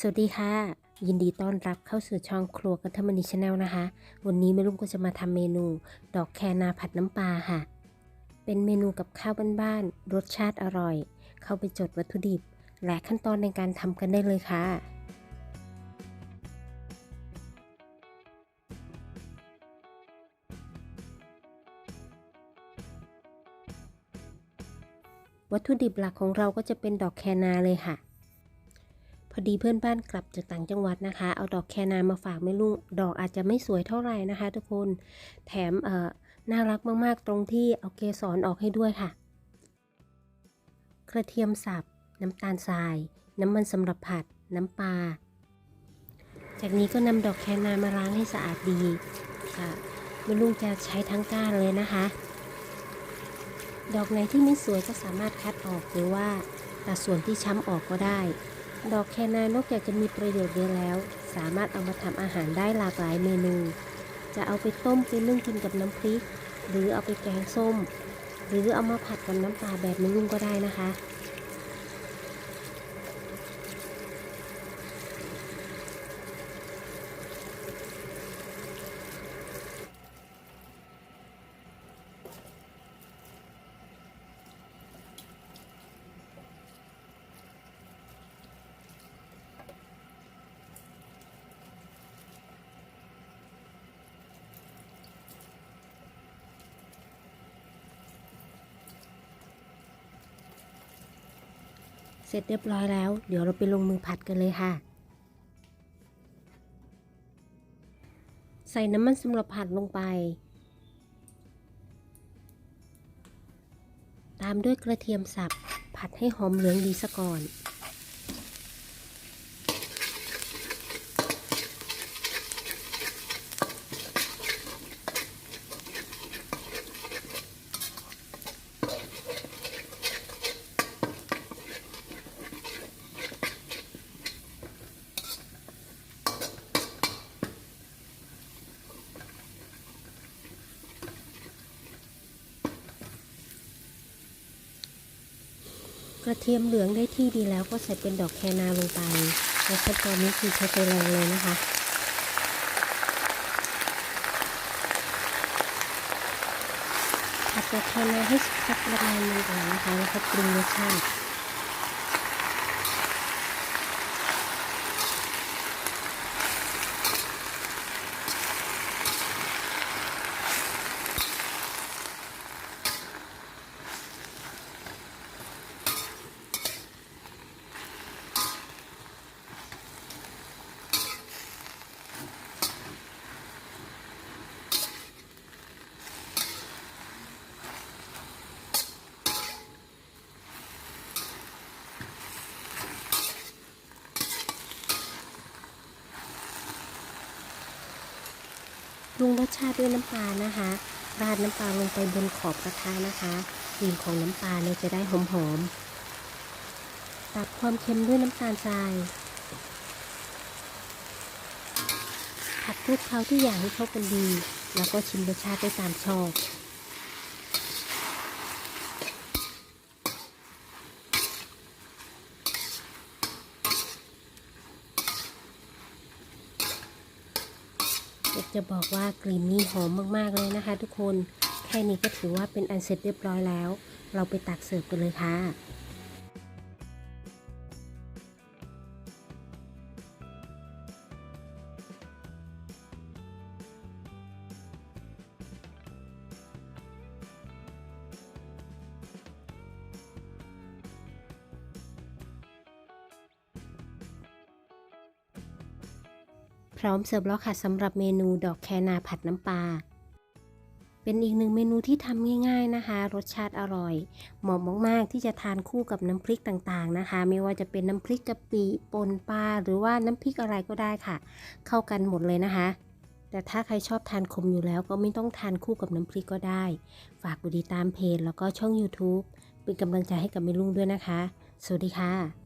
สวัสดีค่ะ ยินดีต้อนรับเข้าสู่ช่องครัวกัทมณีชาแนลนะคะ วันนี้แม่ลุงก็จะมาทำเมนู ดอกแคนาผัดน้ำปลาค่ะ เป็นเมนูกับข้าวบ้านๆรสชาติอร่อย เข้าไปจดวัตถุดิบ และขั้นตอนในการทำกันได้เลยค่ะวัตถุดิบหลักของเราก็จะเป็นดอกแคนาเลยค่ะ อดีเพื่อนบ้านกลับจากต่างจังหวัดนะคะ เอาดอกแคนามาฝากแม่ลุงดอกอาจจะไม่สวยเท่าไหร่นะคะ ทุกคนแถมเอ่อน่ารักมากๆตรงที่เอาเกสรออกให้ด้วยค่ะ กระเทียมสับ น้ำตาลทราย น้ำมันสำหรับผัด น้ำปลา จากนี้ก็นำดอกแคนามาล้างให้สะอาดดีค่ะแม่ลุงจะใช้ทั้งก้านเลยนะคะ ดอกไหนที่ไม่สวยก็สามารถคัดออกหรือว่าตัดส่วนที่ช้ำออกก็ได้ ดอกแคนา นอกจากจะมีประโยชน์เยอะแล้ว สามารถเอามาทำอาหารได้หลากหลายเมนู จะเอาไปต้มไปนึ่งกินกับน้ำพริก หรือเอาไปแกงส้ม หรือเอามาผัดกับน้ำปลาแบบนุ่มก็ได้นะคะ ร็จเรียบร้อยแล้ว เดี๋ยวเราไปลงมือผัดกันเลยค่ะ ใส่น้ำมันสำหรับผัดลงไป ตามด้วยกระเทียมสับผัดให้หอมเหลืองดีซะก่อน กระเทียมเหลืองได้ที่ดีแล้วก็ใส่เป็นดอกแคนาลงไปในขั้นตอนนี้คือใช้ไฟแรงเลยนะคะผัดดอกแคนาให้สุกสักประมาณนึงก่อนนะคะแล้วก็ปรุงรสชาติ ปรุงรสชาติด้วยน้ำปลานะคะ ราดน้ำปลาลงไปบนขอบกระทะนะคะกลิ่นของน้ำปลาเนี่ยจะได้หอมๆตัดความเค็มด้วยน้ำตาลทราย ผัดคลุกเคล้าทุกอย่างให้เข้ากันดี แล้วก็ชิมรสชาติได้ตามชอบ อยากจะบอกว่ากลิ่นนี้หอมมากๆเลยนะคะ ทุกคน แค่นี้ก็ถือว่าเป็นอันเสร็จเรียบร้อยแล้ว เราไปตักเสิร์ฟกันเลยค่ะ พร้อมเสิร์ฟแล้วค่ะสำหรับเมนูดอกแคนาผัดน้ำปลา เป็นอีกหนึ่งเมนูที่ทำง่าย ๆนะคะ รสชาติอร่อย เหมาะมากๆที่จะทานคู่กับน้ำพริกต่างๆนะคะ ไม่ว่าจะเป็นน้ำพริกกะปิปนปลาหรือว่าน้ำพริกอะไรก็ได้ค่ะ เข้ากันหมดเลยนะคะ แต่ถ้าใครชอบทานขมอยู่แล้วก็ไม่ต้องทานคู่กับน้ำพริกก็ได้ ฝากกดติดตามเพจแล้วก็ช่อง YouTube เป็นกำลังใจให้กับเมลุงด้วยนะคะ สวัสดีค่ะ